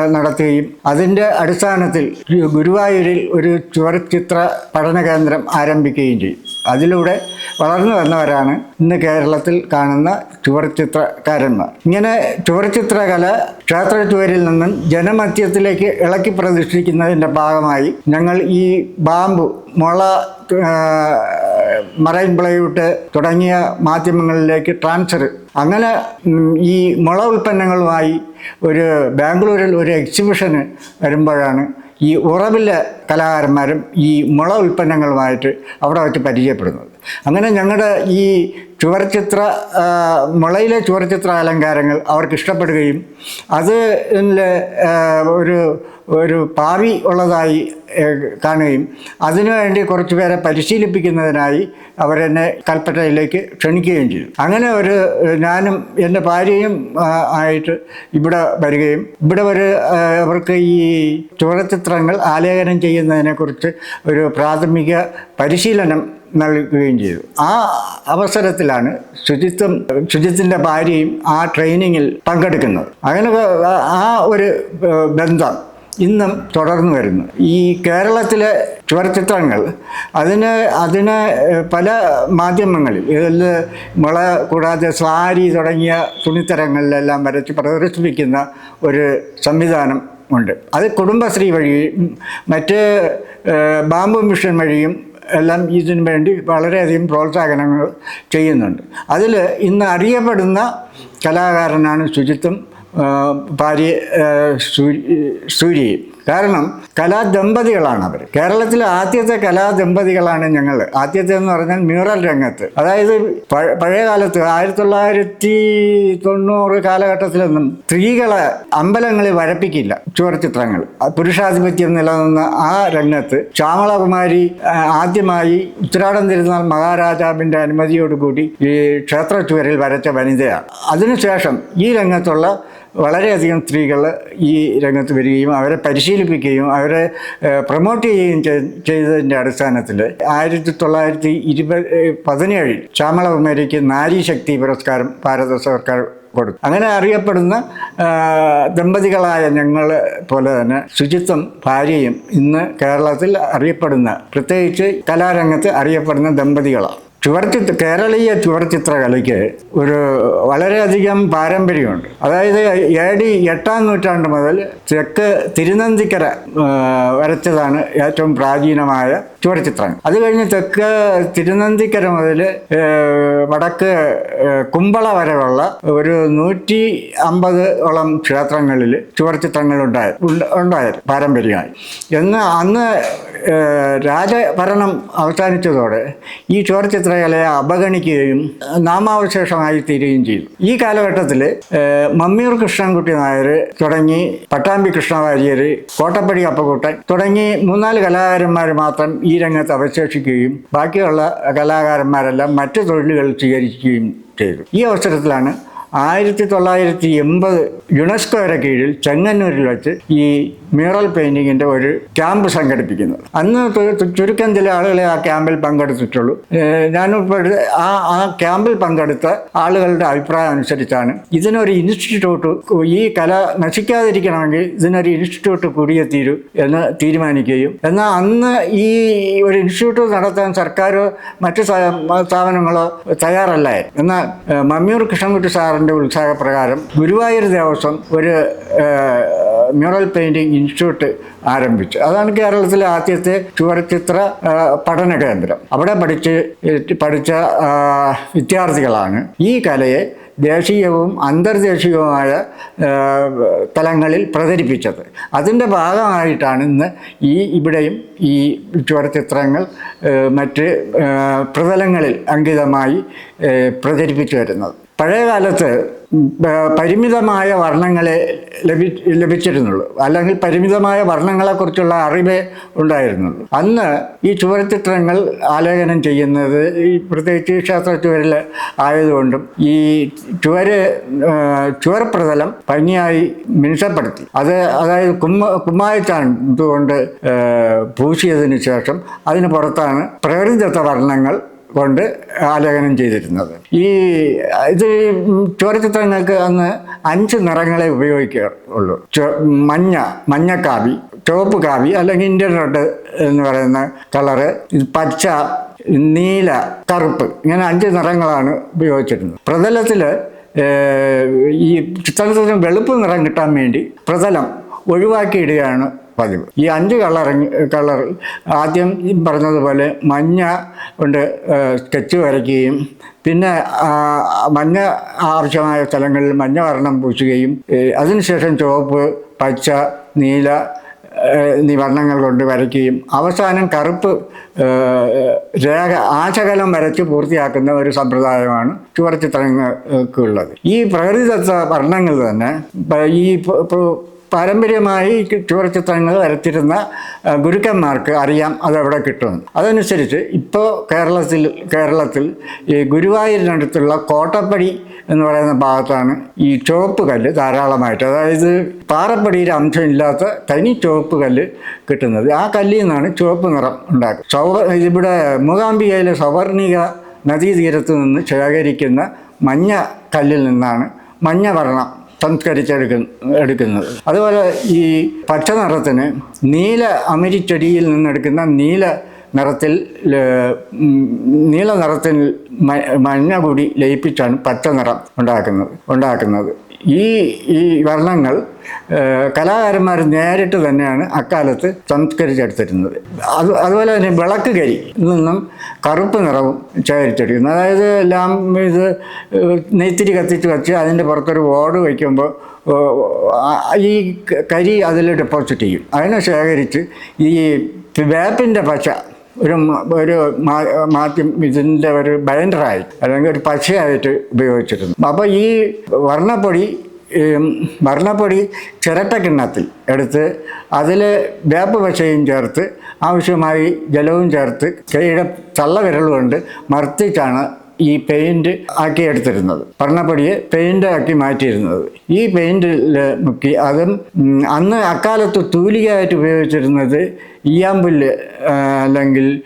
നടത്തുകയും അതിന്റെ അടിസ്ഥാനത്തിൽ ഗുരുവായൂരിൽ ഒരു ചുവർച്ചിത്ര പഠന കേന്ദ്രം ആരംഭിക്കുകയും ചെയ്യും. അതിലൂടെ വളർന്നു വന്നവരാണ് ഇന്ന് കേരളത്തിൽ കാണുന്ന ചുവർച്ചിത്രകാരന്മാർ ഇങ്ങനെ ചുവർച്ചിത്രകല ക്ഷേത്ര ചുവരിൽ നിന്നും ജനമധ്യത്തിലേക്ക് ഇളക്കി പ്രതിഷ്ഠിക്കുന്നതിന്റെ ഭാഗമായി ഞങ്ങൾ ഈ ബാമ്പു മുള മറൈൻ പ്ലൈവുഡ് തുടങ്ങിയ മാധ്യമങ്ങളിലേക്ക് ട്രാൻസ്ഫർ. അങ്ങനെ ഈ മുള ഉൽപ്പന്നങ്ങളുമായി ഒരു ബാംഗ്ലൂരിൽ ഒരു എക്സിബിഷന് വരുമ്പോഴാണ് ഈ ഉറവിലെ കലാകാരന്മാരും ഈ മുള ഉൽപ്പന്നങ്ങളുമായിട്ട് അവിടെ വെച്ച് പരിചയപ്പെടുന്നത്. അങ്ങനെ ഞങ്ങളുടെ ഈ ചുവർച്ചിത്ര മുളയിലെ ചുവർച്ചിത്ര അലങ്കാരങ്ങൾ അവർക്ക് ഇഷ്ടപ്പെടുകയും അത് ഒരു ഒരു ഭാവി ഉള്ളതായി കാണുകയും അതിനുവേണ്ടി കുറച്ച് പേരെ പരിശീലിപ്പിക്കുന്നതിനായി അവരെന്നെ കൽപ്പറ്റയിലേക്ക് ക്ഷണിക്കുകയും ചെയ്തു. അങ്ങനെ ഒരു ഞാനും എന്റെ ഭാര്യയും ആയിട്ട് ഇവിടെ വരികയും ഇവിടെ ഒരു അവർക്ക് ഈ ചുവർചിത്രങ്ങൾ ആലേഖനം ചെയ്യുന്നതിനെക്കുറിച്ച് ഒരു പ്രാഥമിക പരിശീലനം നൽകുകയും ചെയ്തു. ആ അവസരത്തിലാണ് ശുചിത്വം ശുചിത്തിന്റെ ഭാര്യയും ആ ട്രെയിനിങ്ങിൽ പങ്കെടുക്കുന്നത്. അങ്ങനെ ആ- ഒരു ബന്ധം ഇന്നും തുടർന്നു വരുന്നു. ഈ കേരളത്തിലെ ചുവർച്ചിത്രങ്ങൾ അതിന് അതിന് പല മാധ്യമങ്ങളിൽ ഇതിൽ മുള കൂടാതെ സാരി തുടങ്ങിയ തുണിത്തരങ്ങളിലെല്ലാം വരച്ച് പ്രദർശിപ്പിക്കുന്ന ഒരു സംവിധാനം ഉണ്ട്. അത് കുടുംബശ്രീ വഴിയും മറ്റ് ബാംബു മിഷൻ വഴിയും എല്ലാം ഇതിനു വേണ്ടി വളരെയധികം പ്രോത്സാഹനങ്ങൾ ചെയ്യുന്നുണ്ട്. അതിൽ ഇന്ന് അറിയപ്പെടുന്ന കലാകാരനാണ് ശുചിത്വം ഭാര്യ സൂര്യ. സൂര്യയും കാരണം കലാദമ്പതികളാണ് അവർ കേരളത്തിലെ ആദ്യത്തെ കലാദമ്പതികളാണ് ഞങ്ങൾ ആദ്യത്തെ എന്ന് പറഞ്ഞാൽ മ്യൂറൽ രംഗത്ത്. അതായത് പഴ- പഴയ കാലത്ത് ആയിരത്തി തൊള്ളായിരത്തി തൊണ്ണൂറ് കാലഘട്ടത്തിലൊന്നും സ്ത്രീകളെ അമ്പലങ്ങളിൽ വഴപ്പിക്കില്ല ചുവർചിത്രങ്ങൾ പുരുഷാധിപത്യം നിലനിന്ന ആ രംഗത്ത് ശ്യാമളകുമാരി ആദ്യമായി ഉത്തരാടം തിരുന്നാൾ മഹാരാജാവിന്റെ അനുമതിയോടുകൂടി ഈ ക്ഷേത്ര ചുവരിൽ വരച്ച വനിതയാണ്. അതിനുശേഷം ഈ രംഗത്തുള്ള വളരെയധികം സ്ത്രീകൾ ഈ രംഗത്ത് വരികയും അവരെ പരിശീലിപ്പിക്കുകയും അവരെ പ്രൊമോട്ട് ചെയ്യുകയും ചെയ്- ചെയ്തതിന്റെ അടിസ്ഥാനത്തിൽ ആയിരത്തി തൊള്ളായിരത്തി ഇരുപത് പതിനേഴിൽ ശ്യാമളകുമാരിക്ക് നാരീശക്തി പുരസ്കാരം ഭാരത സർക്കാർ കൊടുത്തു. അങ്ങനെ അറിയപ്പെടുന്ന ദമ്പതികളായ ഞങ്ങൾ പോലെ തന്നെ ശുചിത്വം ഭാര്യയും ഇന്ന് കേരളത്തിൽ അറിയപ്പെടുന്ന പ്രത്യേകിച്ച് കലാരംഗത്ത് അറിയപ്പെടുന്ന ദമ്പതികളാണ്. ചുവർച്ചിത്ര കേരളീയ ചുവർച്ചിത്രകലയ്ക്ക് ഒരു വളരെയധികം പാരമ്പര്യമുണ്ട്. അതായത് എ ഡി എട്ടാം നൂറ്റാണ്ട് മുതൽ തെക്ക് തിരുനന്തിക്കര വരച്ചതാണ് ഏറ്റവും പ്രാചീനമായ ചുവർച്ചിത്രങ്ങൾ അത് കഴിഞ്ഞ് തെക്ക് തിരുനന്തിക്കര മുതൽ വടക്ക് കുമ്പള വരെയുള്ള ഒരു നൂറ്റി അമ്പത് ഓളം ക്ഷേത്രങ്ങളിൽ ചുവർച്ചിത്രങ്ങൾ ഉണ്ടായി ഉണ്ട്- ഉണ്ടായിരുന്നു പാരമ്പര്യമായി. എന്ന് അന്ന് രാജഭരണം അവസാനിച്ചതോടെ ഈ ചുവർച്ചിത്രകലയെ അവഗണിക്കുകയും നാമാവശേഷമായി തീരുകയും ചെയ്തു. ഈ കാലഘട്ടത്തിൽ മമ്മിയൂർ കൃഷ്ണൻകുട്ടി നായർ തുടങ്ങി പട്ടാമ്പി കൃഷ്ണവാര്യർ കോട്ടപ്പടി അപ്പക്കുട്ടൻ തുടങ്ങി മൂന്നാൽ കലാകാരന്മാർ മാത്രം രംഗത്ത് അവശേഷിക്കുകയും ബാക്കിയുള്ള കലാകാരന്മാരെല്ലാം മറ്റു തൊഴിലുകൾ സ്വീകരിക്കുകയും ചെയ്തു. ഈ അവസരത്തിലാണ് ആയിരത്തി തൊള്ളായിരത്തി എൺപത് യുനെസ്കോയുടെ കീഴിൽ ചെങ്ങന്നൂരിൽ വെച്ച് ഈ മ്യൂറൽ പെയിന്റിങ്ങിന്റെ ഒരു ക്യാമ്പ് സംഘടിപ്പിക്കുന്നത് അന്ന് ചുരുക്കം ചില ആളുകളെ ആ ക്യാമ്പിൽ പങ്കെടുത്തിട്ടുള്ളൂ. ഞാനിപ്പോൾ ആ ആ ക്യാമ്പിൽ പങ്കെടുത്ത ആളുകളുടെ അഭിപ്രായം അനുസരിച്ചാണ് ഇതിനൊരു ഇൻസ്റ്റിറ്റ്യൂട്ട് ഈ കല നശിക്കാതിരിക്കണമെങ്കിൽ ഇതിനൊരു ഇൻസ്റ്റിറ്റ്യൂട്ട് കൂടിയേ തീരൂ എന്ന് തീരുമാനിക്കുകയും എന്നാൽ അന്ന് ഈ ഒരു ഇൻസ്റ്റിറ്റ്യൂട്ട് നടത്താൻ സർക്കാരോ മറ്റു സ്ഥാപനങ്ങളോ തയ്യാറല്ലായിരുന്നു. എന്നാൽ മമ്മിയൂർ കൃഷ്ണൻകുട്ടി സാറിന്റെ ഉത്സാഹപ്രകാരം ഗുരുവായൂർ ദേവസ്വം ഒരു മ്യൂറൽ പെയിന്റിംഗ് ഇൻസ്റ്റിറ്റ്യൂട്ട് ആരംഭിച്ചു. അതാണ് കേരളത്തിലെ ആദ്യത്തെ ചുവർചിത്ര പഠന കേന്ദ്രം. അവിടെ പഠിച്ച് പഠിച്ച വിദ്യാർത്ഥികളാണ്. ഈ കലയെ ദേശീയവും അന്തർദേശീയവുമായ തലങ്ങളിൽ പ്രചരിപ്പിച്ചത്. അതിന്റെ ഭാഗമായിട്ടാണ് ഇന്ന് ഈ ഇവിടെയും ഈ ചുവർചിത്രങ്ങൾ മറ്റ് പ്രതലങ്ങളിൽ അങ്കിതമായി പ്രചരിപ്പിച്ചു വരുന്നത്. പഴയ കാലത്ത് പരിമിതമായ വർണങ്ങളെ ലഭി ലഭിച്ചിരുന്നുള്ളൂ. അല്ലെങ്കിൽ പരിമിതമായ വർണങ്ങളെക്കുറിച്ചുള്ള അറിവേ ഉണ്ടായിരുന്നുള്ളൂ. അന്ന് ഈ ചുവരചിത്രങ്ങൾ ആലേഖനം ചെയ്യുന്നത് ഈ പ്രത്യേകിച്ച് ക്ഷേത്ര ചുവരിൽ ആയതുകൊണ്ടും ഈ ചുവര് ചുവർപ്രതലം ചുവർ പ്രതലം ഭംഗിയായി മിനുസപ്പെടുത്തി. അത് അതായത് കുമ്മ കുമ്മായത്താണ് കൊണ്ട് പൂശിയതിന് ശേഷം അതിന് പുറത്താണ് പ്രകൃതിദത്ത വർണങ്ങൾ കൊണ്ട് ആലേഖനം ചെയ്തിരുന്നത്. ഈ ഇത് ചോരചിത്രങ്ങൾക്ക് അന്ന് അഞ്ച് നിറങ്ങളെ ഉപയോഗിക്കാറുള്ളൂ. മഞ്ഞ മഞ്ഞക്കാവി ചുവപ്പ് കാവി അല്ലെങ്കിൽ ഇന്ത്യൻ റെഡ് എന്ന് പറയുന്ന കളറ് പച്ച നീല കറുപ്പ് ഇങ്ങനെ അഞ്ച് നിറങ്ങളാണ് ഉപയോഗിച്ചിരുന്നത്. പ്രതലത്തിൽ ഈ ചിത്രത്തിന് വെളുപ്പ് നിറം കിട്ടാൻ വേണ്ടി പ്രതലം ഒഴിവാക്കിയിടുകയാണ് പതിവ് ഈ അഞ്ച് കളർ കളർ ആദ്യം പറഞ്ഞതുപോലെ മഞ്ഞ കൊണ്ട് സ്കെച്ച് വരയ്ക്കുകയും പിന്നെ മഞ്ഞ ആവശ്യമായ സ്ഥലങ്ങളിൽ മഞ്ഞ വർണം പൂശുകയും അതിനുശേഷം ചുവപ്പ് പച്ച നീല എന്നീ വർണങ്ങൾ കൊണ്ട് വരയ്ക്കുകയും അവസാനം കറുപ്പ് രേഖ ആശകലം വരച്ച് പൂർത്തിയാക്കുന്ന ഒരു സമ്പ്രദായമാണ് ചുവർ ചിത്രങ്ങൾക്കുള്ളത്. ഈ പ്രകൃതിദത്ത വർണങ്ങൾ തന്നെ ഈ പാരമ്പര്യമായി ചുവർച്ചിത്രങ്ങൾ വരച്ചിരുന്ന ആ, ഗുരുക്കന്മാർക്ക് അറിയാം അതെവിടെ കിട്ടുമെന്ന് അതനുസരിച്ച് ഇപ്പോൾ കേരളത്തിൽ കേരളത്തിൽ ഈ ഗുരുവായൂരിനടുത്തുള്ള കോട്ടപ്പടി എന്ന് പറയുന്ന ഭാഗത്താണ് ഈ ചുവപ്പ് കല്ല് ധാരാളമായിട്ട്. അതായത് പാറപ്പടിയിൽ അംശമില്ലാത്ത തനി ചുവപ്പ് കല്ല് കിട്ടുന്നത്. ആ കല്ലിൽ നിന്നാണ് ചുവപ്പ് നിറം ഉണ്ടാക്കുക. സൗവ ഇവിടെ മൂകാംബികയിലെ സവർണിക നദീതീരത്ത് നിന്ന് ശേഖരിക്കുന്ന മഞ്ഞ കല്ലിൽ നിന്നാണ് മഞ്ഞ വർണം സംസ്കരിച്ചെടുക്കുന്ന എടുക്കുന്നത്. അതുപോലെ ഈ പച്ച നിറത്തിന് നീല അമിരിച്ചെടിയിൽ നിന്നെടുക്കുന്ന നീല നിറത്തിൽ നീല നിറത്തിൽ മഞ്ഞ കൂടി ലയിപ്പിച്ചാണ് പച്ച നിറം ഉണ്ടാക്കുന്നത് ഉണ്ടാക്കുന്നത്. ഈ ഈ വർണങ്ങൾ കലാകാരന്മാർ നേരിട്ട് തന്നെയാണ് അക്കാലത്ത് സംസ്കരിച്ചെടുത്തിരുന്നത്. അത് അതുപോലെ തന്നെ വിളക്ക് കരി നിന്നും കറുപ്പ് നിറവും ശേഖരിച്ചെടുക്കുന്നത് അതായത് എല്ലാം ഇത് നെയ്ത്തിരി കത്തിച്ച് വെച്ച് അതിന്റെ പുറത്തൊരു ഓട് വയ്ക്കുമ്പോൾ ഈ കരി അതിൽ ഡെപ്പോസിറ്റ് ചെയ്യും. അതിനെ ശേഖരിച്ച് ഈ വേപ്പിന്റെ പശ ഒരു ഒരു മാധ്യമ മാധ്യം ഇതിന്റെ ഒരു ബൈൻഡറായി അല്ലെങ്കിൽ ഒരു പശയായിട്ട് ഉപയോഗിച്ചിരുന്നു. അപ്പോൾ ഈ വർണപ്പൊടി വർണപ്പൊടി വർണപ്പൊടി ചിരട്ടക്കിണ്ണത്തിൽ എടുത്ത് അതിൽ വേപ്പ് പശയും ചേർത്ത് ആവശ്യമായി ജലവും ചേർത്ത് കൈയുടെ തള്ളവിരൽ കൊണ്ട് മർത്തിച്ചാണ് ഈ പെയിന്റ് ആക്കിയെടുത്തിരുന്നത് വർണപ്പൊടിയെ പെയിന്റ് ആക്കി മാറ്റിയിരുന്നത്. ഈ പെയിന്റിൽ മുക്കി അതും അന്ന് അക്കാലത്ത് തൂലികയായിട്ട് ഉപയോഗിച്ചിരുന്നത് ഈയാമ്പുല്ല് അല്ലെങ്കിൽ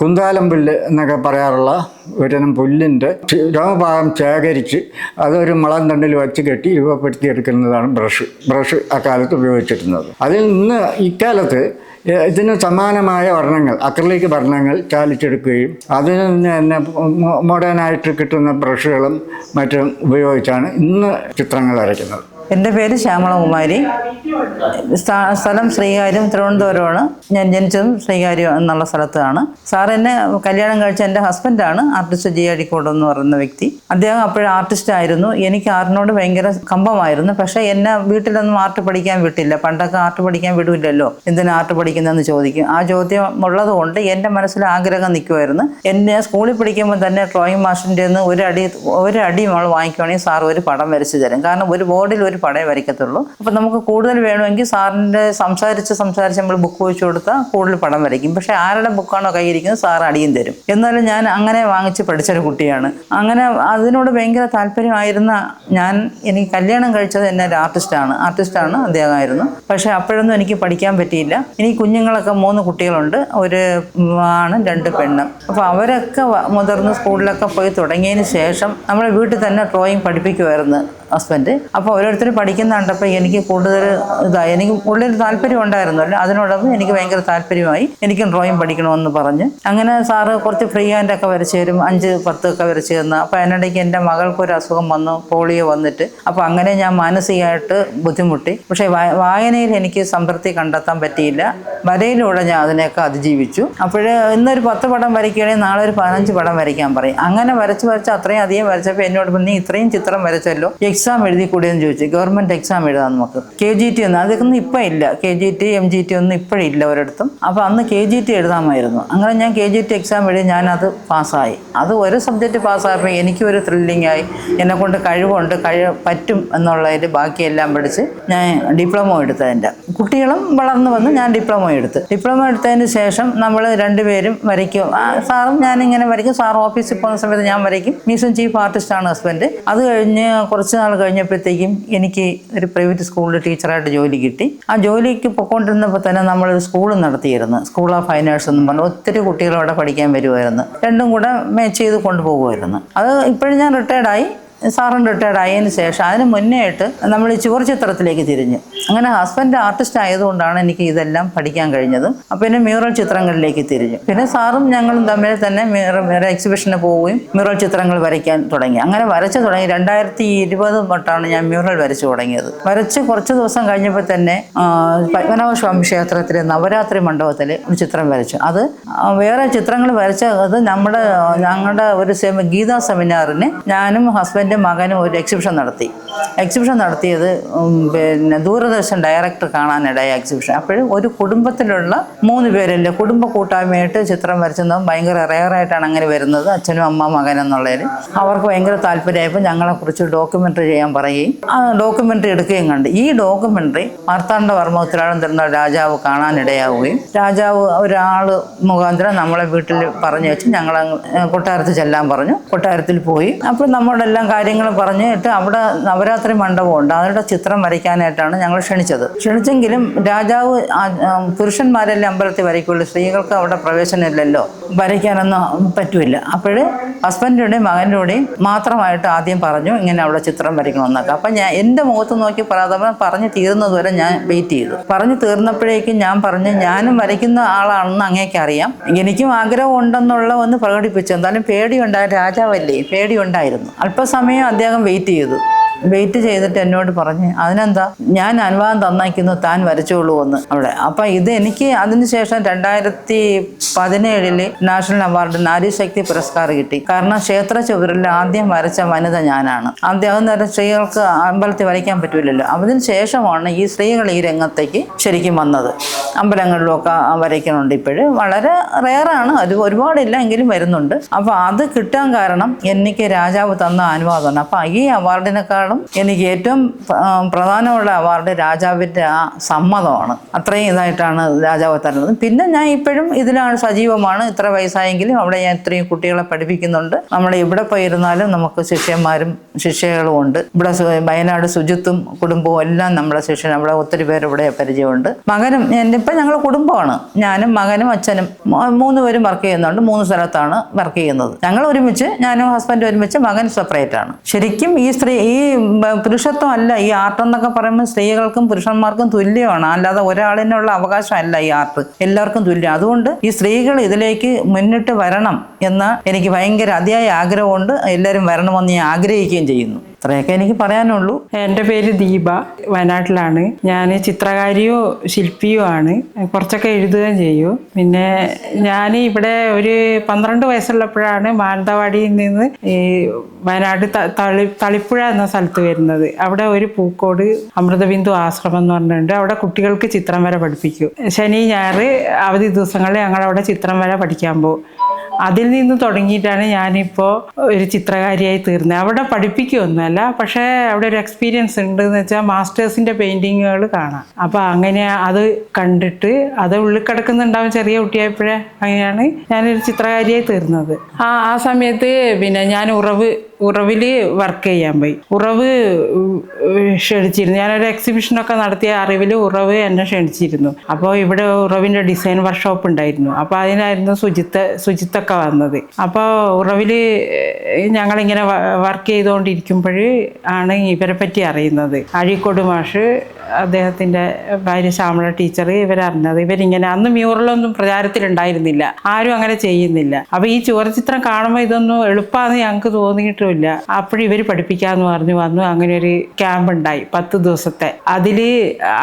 കുന്താലമ്പുല്ല് എന്നൊക്കെ പറയാറുള്ള ഒരുതരം പുല്ലിന്റെ രോമഭാഗം ശേഖരിച്ച് അതൊരു മളം തണ്ടിൽ വച്ച് കെട്ടി രൂപപ്പെടുത്തിയെടുക്കുന്നതാണ് ബ്രഷ്. ബ്രഷ് അക്കാലത്ത് ഉപയോഗിച്ചിരുന്നത്. അതിൽ നിന്ന് ഇക്കാലത്ത് ഇതിന് സമാനമായ വർണങ്ങൾ അക്രലിക് വർണങ്ങൾ ചാലിച്ചെടുക്കുകയും അതിൽ നിന്ന് തന്നെ മോഡേണായിട്ട് കിട്ടുന്ന ബ്രഷുകളും മറ്റും ഉപയോഗിച്ചാണ് ഇന്ന് ചിത്രങ്ങൾ വരയ്ക്കുന്നത്. എന്റെ പേര് ശ്യാമള കുമാരി സ്ഥലം ശ്രീകാര്യം തിരുവനന്തപുരമാണ്. ഞാൻ ജനിച്ചതും ശ്രീകാര്യം എന്നുള്ള സ്ഥലത്താണ്. സാർ എന്നെ കല്യാണം കഴിച്ച എന്റെ ഹസ്ബൻഡാണ് ആർട്ടിസ്റ്റ് ജി അടിക്കോട് എന്ന് പറയുന്ന വ്യക്തി. അദ്ദേഹം അപ്പോഴും ആർട്ടിസ്റ്റ് ആയിരുന്നു. എനിക്ക് ആറിനോട് ഭയങ്കര കമ്പമായിരുന്നു. പക്ഷേ എന്നെ വീട്ടിലൊന്നും ആർട്ട് പഠിക്കാൻ വിട്ടില്ല. പണ്ടൊക്കെ ആർട്ട് പഠിക്കാൻ വിടില്ലല്ലോ. എന്തിനാ ആർട്ട് പഠിക്കുന്നതെന്ന് ചോദിക്കും. ആ ചോദ്യം ഉള്ളത് കൊണ്ട് എന്റെ മനസ്സിൽ ആഗ്രഹം നിൽക്കുമായിരുന്നു എന്നെ സ്കൂളിൽ പഠിക്കുമ്പോൾ തന്നെ ഡ്രോയിങ് മാഷിന്റെ നിന്ന് ഒരു അടി ഒരു അടി നമ്മൾ വാങ്ങിക്കുവാണെങ്കിൽ സാർ ഒരു പടം വരച്ച് തരും. കാരണം ഒരു ബോർഡിൽ ഒരു പടമേ വരയ്ക്കത്തുള്ളൂ. അപ്പം നമുക്ക് കൂടുതൽ വേണമെങ്കിൽ സാറിന്റെ സംസാരിച്ച് സംസാരിച്ച് നമ്മൾ ബുക്ക് വെച്ചു കൊടുത്താൽ കൂടുതൽ പടം വരയ്ക്കും. പക്ഷേ ആരുടെ ബുക്കാണോ കയ്യിരിക്കുന്നത് സാർ അടിയും തരും. എന്നാലും ഞാൻ അങ്ങനെ വാങ്ങിച്ച് പഠിച്ചൊരു കുട്ടിയാണ്. അങ്ങനെ അതിനോട് ഭയങ്കര താല്പര്യമായിരുന്ന ഞാൻ എനിക്ക് കല്യാണം കഴിച്ചത് എന്നെ ഒരു ആർട്ടിസ്റ്റാണ് ആർട്ടിസ്റ്റാണ് അദ്ദേഹമായിരുന്നു. പക്ഷേ അപ്പോഴൊന്നും എനിക്ക് പഠിക്കാൻ പറ്റിയില്ല. ഇനി കുഞ്ഞുങ്ങളൊക്കെ മൂന്ന് കുട്ടികളുണ്ട്. ഒരു ആണ് രണ്ട് പെണ്ണും. അപ്പോൾ അവരൊക്കെ മുതിർന്ന് സ്കൂളിലൊക്കെ പോയി തുടങ്ങിയതിന് ശേഷം നമ്മളെ വീട്ടിൽ തന്നെ ഡ്രോയിങ് പഠിപ്പിക്കുമായിരുന്നു ഹസ്ബൻഡ് അപ്പോൾ ഓരോരുത്തർ പഠിക്കുന്ന കണ്ടപ്പോൾ എനിക്ക് കൂടുതൽ ഇതായി. എനിക്ക് ഉള്ളിൽ താല്പര്യം ഉണ്ടായിരുന്നല്ലോ അതിനോടൊപ്പം എനിക്ക് ഭയങ്കര താല്പര്യമായി. എനിക്കും ഡ്രോയിങ് പഠിക്കണമെന്ന് പറഞ്ഞ്. അങ്ങനെ സാറ് കുറച്ച് ഫ്രീ ഹാൻഡൊക്കെ വരച്ച് തരും. അഞ്ച് പത്തൊക്കെ വരച്ച് തന്ന. അപ്പോൾ അതിനിടയ്ക്ക് എന്റെ മകൾക്ക് ഒരു അസുഖം വന്നു പോളിയോ വന്നിട്ട്. അപ്പോൾ അങ്ങനെ ഞാൻ മാനസികമായിട്ട് ബുദ്ധിമുട്ടി. പക്ഷേ വായനയിൽ എനിക്ക് സംതൃപ്തി കണ്ടെത്താൻ പറ്റിയില്ല. വരയിലൂടെ ഞാൻ അതിനെയൊക്കെ അതിജീവിച്ചു. അപ്പോൾ ഇന്നൊരു പത്ത് പടം വരയ്ക്കുകയാണെങ്കിൽ നാളെ ഒരു പതിനഞ്ച് പടം വരയ്ക്കാൻ പറയും. അങ്ങനെ വരച്ച് വരച്ച് അത്രയും അധികം വരച്ചപ്പോൾ എന്നോട് നീ ഇത്രയും ചിത്രം വരച്ചല്ലോ. എക്സാം എഴുതി കൂടിയെന്ന് ചോദിച്ചു. ഗവൺമെന്റ് എക്സാം എഴുതാം നമുക്ക്. കെ ജി ടി ഒന്നും അതൊന്നും ഇപ്പം ഇല്ല. K G T M G T ഒന്നും ഇപ്പോഴില്ല ഒരിടത്തും. അപ്പോൾ അന്ന് കെ ജി ടി എഴുതാമായിരുന്നു. അങ്ങനെ ഞാൻ കെ ജി ടി എക്സാം എഴുതി ഞാനത് പാസ്സായി. അത് ഒരു സബ്ജക്റ്റ് പാസ്സായപ്പോൾ എനിക്കും ഒരു ത്രില്ലിംഗ് ആയി. എന്നെക്കൊണ്ട് കഴിവുണ്ട് കഴിവ് പറ്റും എന്നുള്ളതിൽ ബാക്കിയെല്ലാം പഠിച്ച് ഞാൻ ഡിപ്ലോമ എടുത്തതിന്റെ കുട്ടികളും വളർന്നു വന്ന് ഞാൻ ഡിപ്ലോമ എടുത്ത്. ഡിപ്ലോമ എടുത്തതിന് ശേഷം നമ്മൾ രണ്ടുപേരും വരയ്ക്കും. സാറും ഞാനിങ്ങനെ വരയ്ക്കും. സാർ ഓഫീസിൽ പോകുന്ന സമയത്ത് ഞാൻ വരയ്ക്കും. മീസും ചീഫ് ആർട്ടിസ്റ്റാണ് ഹസ്ബൻഡ് അത് കഴിഞ്ഞ് കുറച്ച് നാൾ കഴിഞ്ഞപ്പോഴത്തേക്കും എനിക്ക് ഒരു പ്രൈവറ്റ് സ്കൂളിൽ ടീച്ചറായിട്ട് ജോലി കിട്ടി. ആ ജോലിക്ക് പൊക്കോണ്ടിരുന്നപ്പോൾ തന്നെ നമ്മളൊരു സ്കൂൾ നടത്തിയിരുന്നു. സ്കൂൾ ഓഫ് ആർട്സ് എന്നും പറഞ്ഞു ഒത്തിരി കുട്ടികൾ അവിടെ പഠിക്കാൻ വരുമായിരുന്നു രണ്ടും കൂടെ മാച്ച് ചെയ്ത് കൊണ്ടുപോകുമായിരുന്നു അത് ഇപ്പോഴും ഞാൻ റിട്ടയർഡായി സാറും റിട്ടയർഡ് ആയതിനു ശേഷം അതിന് മുന്നേ ആയിട്ട് നമ്മൾ ചുവർ ചിത്രത്തിലേക്ക് തിരിഞ്ഞു. അങ്ങനെ ഹസ്ബൻഡ് ആർട്ടിസ്റ്റ് ആയതുകൊണ്ടാണ് എനിക്ക് ഇതെല്ലാം പഠിക്കാൻ കഴിഞ്ഞത്. അപ്പം പിന്നെ മ്യൂറൽ ചിത്രങ്ങളിലേക്ക് തിരിഞ്ഞു. പിന്നെ സാറും ഞങ്ങളും തമ്മിൽ തന്നെ മ്യൂറ എക്സിബിഷന് പോവുകയും മ്യൂറൽ ചിത്രങ്ങൾ വരയ്ക്കാൻ തുടങ്ങി. അങ്ങനെ വരച്ചു തുടങ്ങി. രണ്ടായിരത്തി ഇരുപത് തൊട്ടാണ് ഞാൻ മ്യൂറൽ വരച്ചു തുടങ്ങിയത്. വരച്ച് കുറച്ച് ദിവസം കഴിഞ്ഞപ്പോൾ തന്നെ പത്മനാഭ സ്വാമി ക്ഷേത്രത്തിലെ നവരാത്രി മണ്ഡപത്തിൽ ഒരു ചിത്രം വരച്ചു. അത് വേറെ ചിത്രങ്ങൾ വരച്ചത് നമ്മുടെ ഞങ്ങളുടെ ഒരു ഗീതാ സെമിനാറിന് ഞാനും ഹസ്ബൻഡും മകനും ഒരു എക്സിബിഷൻ നടത്തി. എക്സിബിഷൻ നടത്തിയത് പിന്നെ ദൂരദർശൻ ഡയറക്ടർ കാണാനിടയ എക്സിബിഷൻ അപ്പോഴും ഒരു കുടുംബത്തിലുള്ള മൂന്ന് പേരല്ലേ കുടുംബ കൂട്ടായ്മയായിട്ട് ചിത്രം വരച്ചതും ഭയങ്കര റെയറായിട്ടാണ് അങ്ങനെ വരുന്നത് അച്ഛനും അമ്മ മകൻ എന്നുള്ളതിൽ. അവർക്ക് ഭയങ്കര താല്പര്യമായപ്പോൾ ഞങ്ങളെക്കുറിച്ച് ഡോക്യുമെന്ററി ചെയ്യാൻ പറയുകയും ആ ഡോക്യുമെന്ററി എടുക്കുകയും കണ്ട്. ഈ ഡോക്യുമെന്ററി മാർത്താണ്ഡവർമ്മ ഉത്തരാടം തരുന്ന രാജാവ് കാണാനിടയാവുകയും രാജാവ് ഒരാൾ മുഖാന്തരം നമ്മളെ വീട്ടിൽ പറഞ്ഞു വെച്ച് ഞങ്ങൾ കൊട്ടാരത്തിൽ ചെല്ലാൻ പറഞ്ഞു. കൊട്ടാരത്തിൽ പോയി. അപ്പോൾ നമ്മളെല്ലാം കാര്യങ്ങൾ പറഞ്ഞിട്ട് അവിടെ നവരാത്രി മണ്ഡപമുണ്ട്. അവരുടെ ചിത്രം വരയ്ക്കാനായിട്ടാണ് ഞങ്ങൾ ക്ഷണിച്ചത്. ക്ഷണിച്ചെങ്കിലും രാജാവ് പുരുഷന്മാരെല്ലാം അമ്പലത്തിൽ വരയ്ക്കുള്ളൂ. സ്ത്രീകൾക്ക് അവിടെ പ്രവേശനമില്ലല്ലോ. വരയ്ക്കാനൊന്നും പറ്റില്ല. അപ്പോൾ ഹസ്ബൻഡിന്റെയും മകന്റെയും മാത്രമായിട്ട് ആദ്യം പറഞ്ഞു ഇങ്ങനെ അവിടെ ചിത്രം വരയ്ക്കണമെന്നൊക്കെ. അപ്പം ഞാൻ എന്റെ മുഖത്ത് നോക്കി പ്രഥമ പറഞ്ഞു തീർന്നതുവരെ ഞാൻ വെയിറ്റ് ചെയ്തു. പറഞ്ഞു തീർന്നപ്പോഴേക്കും ഞാൻ പറഞ്ഞു ഞാനും വരയ്ക്കുന്ന ആളാണെന്ന് അങ്ങേക്ക് അറിയാം. എനിക്കും ആഗ്രഹം ഉണ്ടെന്നുള്ള ഒന്ന് പ്രകടിപ്പിച്ചു. എന്തായാലും പേടിയുണ്ടായ രാജാവല്ലേ പേടിയുണ്ടായിരുന്നു. അല്പസമയം അദ്ദേഹം വെയിറ്റ് ചെയ്തു. വെയിറ്റ് ചെയ്തിട്ട് എന്നോട് പറഞ്ഞ് അതിനെന്താ? ഞാൻ അനുവാദം തന്നയക്കുന്നു താൻ വരച്ചോളൂ എന്ന്. അവിടെ. അപ്പം ഇത് എനിക്ക് അതിനുശേഷം രണ്ടായിരത്തി പതിനേഴിൽ നാഷണൽ അവാർഡ് നാരീശക്തി പുരസ്കാരം കിട്ടി. കാരണം ക്ഷേത്ര ചുവരിൽ ആദ്യം വരച്ച വനിത ഞാനാണ്. ആദ്യം നേരം സ്ത്രീകൾക്ക് അമ്പലത്തിൽ വരയ്ക്കാൻ പറ്റൂലല്ലോ. അതിന് ശേഷമാണ് ഈ സ്ത്രീകൾ ഈ രംഗത്തേക്ക് ശരിക്കും വന്നത്. അമ്പലങ്ങളിലൊക്കെ വരയ്ക്കുന്നുണ്ട് ഇപ്പോഴും. വളരെ റെയറാണ്. അത് ഒരുപാടില്ല എങ്കിലും വരുന്നുണ്ട്. അപ്പോൾ അത് കിട്ടാൻ കാരണം എനിക്ക് രാജാവ് തന്ന അനുവാദമാണ്. അപ്പോൾ ഈ അവാർഡിനെക്കാളും അവാർഡിനേക്കാളും എനിക്ക് ഏറ്റവും പ്രധാനമുള്ള അവാർഡ് രാജാവിന്റെ ആ സമ്മതമാണ്. അത്രയും ഇതായിട്ടാണ് രാജാവ് തരുന്നത്. പിന്നെ ഞാൻ ഇപ്പോഴും ഇതിലാണ് സജീവമാണ്. ഇത്ര വയസ്സായെങ്കിലും അവിടെ ഞാൻ ഇത്രയും കുട്ടികളെ പഠിപ്പിക്കുന്നുണ്ട്. നമ്മൾ ഇവിടെ പോയിരുന്നാലും നമുക്ക് ശിഷ്യന്മാരും ശിഷ്യകളും ഉണ്ട്. ഇവിടെ വയനാട് ശുചിത്വം കുടുംബവും എല്ലാം നമ്മുടെ ശിഷ്യൻ അവിടെ ഒത്തിരി പേര് ഇവിടെ പരിചയമുണ്ട്. മകനും ഇപ്പം ഞങ്ങൾ കുടുംബമാണ്. ഞാനും മകനും അച്ഛനും മൂന്ന് പേരും വർക്ക് ചെയ്യുന്നുണ്ട്. മൂന്ന് സ്ഥലത്താണ് വർക്ക് ചെയ്യുന്നത്. ഞങ്ങൾ ഒരുമിച്ച് ഞാനും ഹസ്ബൻഡ് ഒരുമിച്ച് മകൻ സെപ്പറേറ്റ് ആണ്. ശരിക്കും ഈ സ്ത്രീ ഈ പുരുഷത്വം അല്ല ഈ ആർട്ട് എന്നൊക്കെ പറയുമ്പോൾ സ്ത്രീകൾക്കും പുരുഷന്മാർക്കും തുല്യമാണ്. അല്ലാതെ ഒരാളിനുള്ള അവകാശമല്ല ഈ ആർട്ട്. എല്ലാവർക്കും തുല്യം. അതുകൊണ്ട് ഈ സ്ത്രീകൾ ഇതിലേക്ക് മുന്നിട്ട് വരണം എന്ന് എനിക്ക് ഭയങ്കര അതിയായ ആഗ്രഹമുണ്ട്. എല്ലാവരും വരണമെന്ന് ഞാൻ ആഗ്രഹിക്കുകയും ചെയ്യുന്നു. ഇത്രയൊക്കെ എനിക്ക് പറയാനുള്ളൂ. എന്റെ പേര് ദീപ. വയനാട്ടിലാണ്. ഞാൻ ചിത്രകാരിയോ ശില്പിയോ ആണ്. കുറച്ചൊക്കെ എഴുതുകയും ചെയ്യും. പിന്നെ ഞാൻ ഇവിടെ ഒരു പന്ത്രണ്ട് വയസ്സുള്ളപ്പോഴാണ് മാനന്തവാടിയിൽ നിന്ന് ഈ വയനാട് തളി തളിപ്പുഴ എന്ന സ്ഥലത്ത് വരുന്നത്. അവിടെ ഒരു പൂക്കോട് അമൃതബിന്ദു ആശ്രമം എന്ന് പറഞ്ഞിട്ടുണ്ട്. അവിടെ കുട്ടികൾക്ക് ചിത്രം വര പഠിപ്പിക്കും. ശനി ഞായർ അവധി ദിവസങ്ങളിൽ ഞങ്ങളവിടെ ചിത്രം വര പഠിക്കാൻ പോകും. അതിൽ നിന്ന് തുടങ്ങിയിട്ടാണ് ഞാനിപ്പോൾ ഒരു ചിത്രകാരിയായി തീർന്നത് അവിടെ പഠിപ്പിക്കുകയൊന്നുമല്ല പക്ഷേ അവിടെ ഒരു എക്സ്പീരിയൻസ് ഉണ്ട് എന്ന് വെച്ചാൽ മാസ്റ്റേഴ്സിന്റെ പെയിന്റിങ്ങുകൾ കാണാം. അപ്പോൾ അങ്ങനെ അത് കണ്ടിട്ട് അത് ഉള്ളിൽ കിടക്കുന്നുണ്ടാവും ചെറിയ കുട്ടിയായപ്പോഴേ അങ്ങനെയാണ് ഞാനൊരു ചിത്രകാരിയായി തീർന്നത്. ആ ആ സമയത്ത് പിന്നെ ഞാൻ ഉറവ് ഉറവിൽ വർക്ക് ചെയ്യാൻ പോയി. ഉറവ് ക്ഷണിച്ചിരുന്നു. ഞാനൊരു എക്സിബിഷനൊക്കെ നടത്തിയ അറിവിൽ ഉറവ് എന്നെ ക്ഷണിച്ചിരുന്നു. അപ്പോൾ ഇവിടെ ഉറവിന്റെ ഡിസൈൻ വർക്ക്ഷോപ്പ് ഉണ്ടായിരുന്നു. അപ്പോൾ അതിനായിരുന്നു ശുചിത്വ ശുചിത്വമൊക്കെ വന്നത്. അപ്പോൾ ഉറവിൽ ഞങ്ങളിങ്ങനെ വർക്ക് ചെയ്തുകൊണ്ടിരിക്കുമ്പോൾ ആണ് ഇവരെ പറ്റി അറിയുന്നത്. അഴീക്കോട് മാഷ് അദ്ദേഹത്തിന്റെ ഭാര്യ ശ്യാമള ടീച്ചർ ഇവരറിഞ്ഞത്. ഇവരിങ്ങനെ അന്ന് മ്യൂറലൊന്നും പ്രചാരത്തിലുണ്ടായിരുന്നില്ല. ആരും അങ്ങനെ ചെയ്യുന്നില്ല. അപ്പോൾ ഈ ചുവർചിത്രം കാണുമ്പോൾ ഇതൊന്നും എളുപ്പമാണെന്ന് ഞങ്ങൾക്ക് തോന്നിയിട്ടുമില്ല അപ്പോഴും ഇവർ പഠിപ്പിക്കാമെന്ന് പറഞ്ഞു വന്നു. അങ്ങനെ ഒരു ക്യാമ്പ് ഉണ്ടായി പത്ത് ദിവസത്തെ. അതിൽ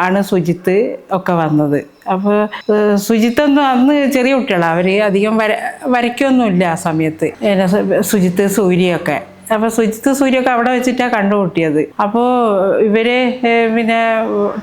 ആണ് സുജിത്ത് ഒക്കെ വന്നത്. അപ്പോൾ സുജിത്തൊന്നും അന്ന് ചെറിയ കുട്ടികളാണ് അവർ അധികം വര വരയ്ക്കൊന്നുമില്ല ആ സമയത്ത്. സുജിത്ത് സൂര്യയൊക്കെ അപ്പോൾ സുജിത്ത് സൂര്യൊക്കെ അവിടെ വെച്ചിട്ടാണ് കണ്ടുമുട്ടിയത്. അപ്പോൾ ഇവർ പിന്നെ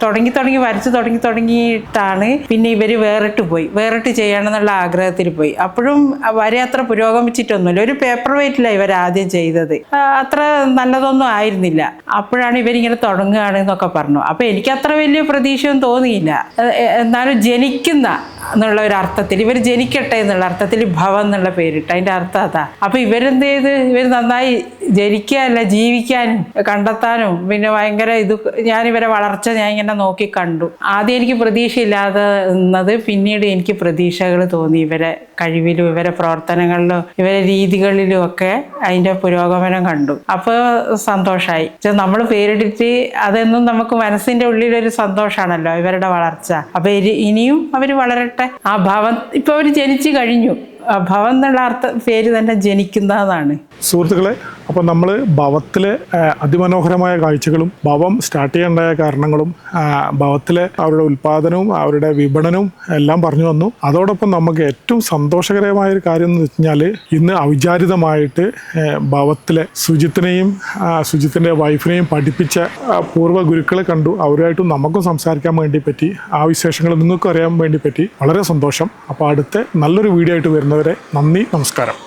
തുടങ്ങി തുടങ്ങി വരച്ച് തുടങ്ങി തുടങ്ങിയിട്ടാണ് പിന്നെ ഇവർ വേറിട്ട് പോയി. വേറിട്ട് ചെയ്യണമെന്നുള്ള ആഗ്രഹത്തിൽ പോയി. അപ്പോഴും വരെ അത്ര പുരോഗമിച്ചിട്ടൊന്നുമില്ല. ഒരു പേപ്പർ വെയിറ്റിലാണ് ഇവർ ആദ്യം ചെയ്തത്. അത്ര നല്ലതൊന്നും ആയിരുന്നില്ല. അപ്പോഴാണ് ഇവരിങ്ങനെ തുടങ്ങുകയാണ് എന്നൊക്കെ പറഞ്ഞു. അപ്പോൾ എനിക്ക് അത്ര വലിയ പ്രതീക്ഷയൊന്നും തോന്നിയില്ല. എന്നാലും ജനിക്കുന്ന എന്നുള്ള ഒരു അർത്ഥത്തിൽ ഇവർ ജനിക്കട്ടെ എന്നുള്ള അർത്ഥത്തിൽ ഭവം എന്നുള്ള പേരിട്ട്. അതിന്റെ അർത്ഥം അതാ. അപ്പോൾ ഇവരെന്ത് ചെയ്ത്? ഇവർ നന്നായി ജനിക്കാനല്ല ജീവിക്കാനും കണ്ടെത്താനും പിന്നെ ഭയങ്കര ഇത് ഞാൻ ഇവരെ വളർച്ച ഞാൻ ഇങ്ങനെ നോക്കി കണ്ടു. ആദ്യം എനിക്ക് പ്രതീക്ഷയില്ലാതെ നിന്നത് പിന്നീട് എനിക്ക് പ്രതീക്ഷകൾ തോന്നി ഇവരെ കഴിവിലും ഇവരെ പ്രവർത്തനങ്ങളിലും ഇവരെ രീതികളിലും ഒക്കെ അതിന്റെ പുരോഗമനം കണ്ടു. അപ്പോൾ സന്തോഷമായി നമ്മൾ പേരിട്ടിട്ട് അതെന്നും നമുക്ക് മനസ്സിന്റെ ഉള്ളിലൊരു സന്തോഷമാണല്ലോ ഇവരുടെ വളർച്ച. അപ്പോൾ ഇനിയും അവർ വളരട്ടെ. ആ ഭവൻ ഇപ്പോൾ അവർ ജനിച്ചു കഴിഞ്ഞു. ഭവൻ എന്നുള്ള അർത്ഥ പേര് തന്നെ ജനിക്കുന്നതാണ്. സുഹൃത്തുക്കളെ അപ്പോൾ നമ്മൾ ഭവത്തിലെ അതിമനോഹരമായ കാഴ്ചകളും ഭവം സ്റ്റാർട്ട് ചെയ്യേണ്ടായ കാരണങ്ങളും ഭവത്തിലെ അവരുടെ ഉൽപ്പാദനവും അവരുടെ വിപണനവും എല്ലാം പറഞ്ഞു വന്നു അതോടൊപ്പം നമുക്ക് ഏറ്റവും സന്തോഷകരമായ ഒരു കാര്യം എന്ന് വെച്ച് കഴിഞ്ഞാൽ ഇന്ന് ഔചാരിതമായിട്ട് ഭവത്തിലെ സുജിത്തിനെയും സുജിത്തിന്റെ വൈഫിനെയും പഠിപ്പിച്ച പൂർവ ഗുരുക്കളെ കണ്ടു. അവരുമായിട്ടും നമുക്കും സംസാരിക്കാൻ വേണ്ടി പറ്റി. ആ വിശേഷങ്ങൾ നിങ്ങൾക്കും അറിയാൻ വേണ്ടി പറ്റി. വളരെ സന്തോഷം. അപ്പോൾ അടുത്ത നല്ലൊരു വീഡിയോ ആയിട്ട് വരുന്നവരെ നന്ദി നമസ്കാരം.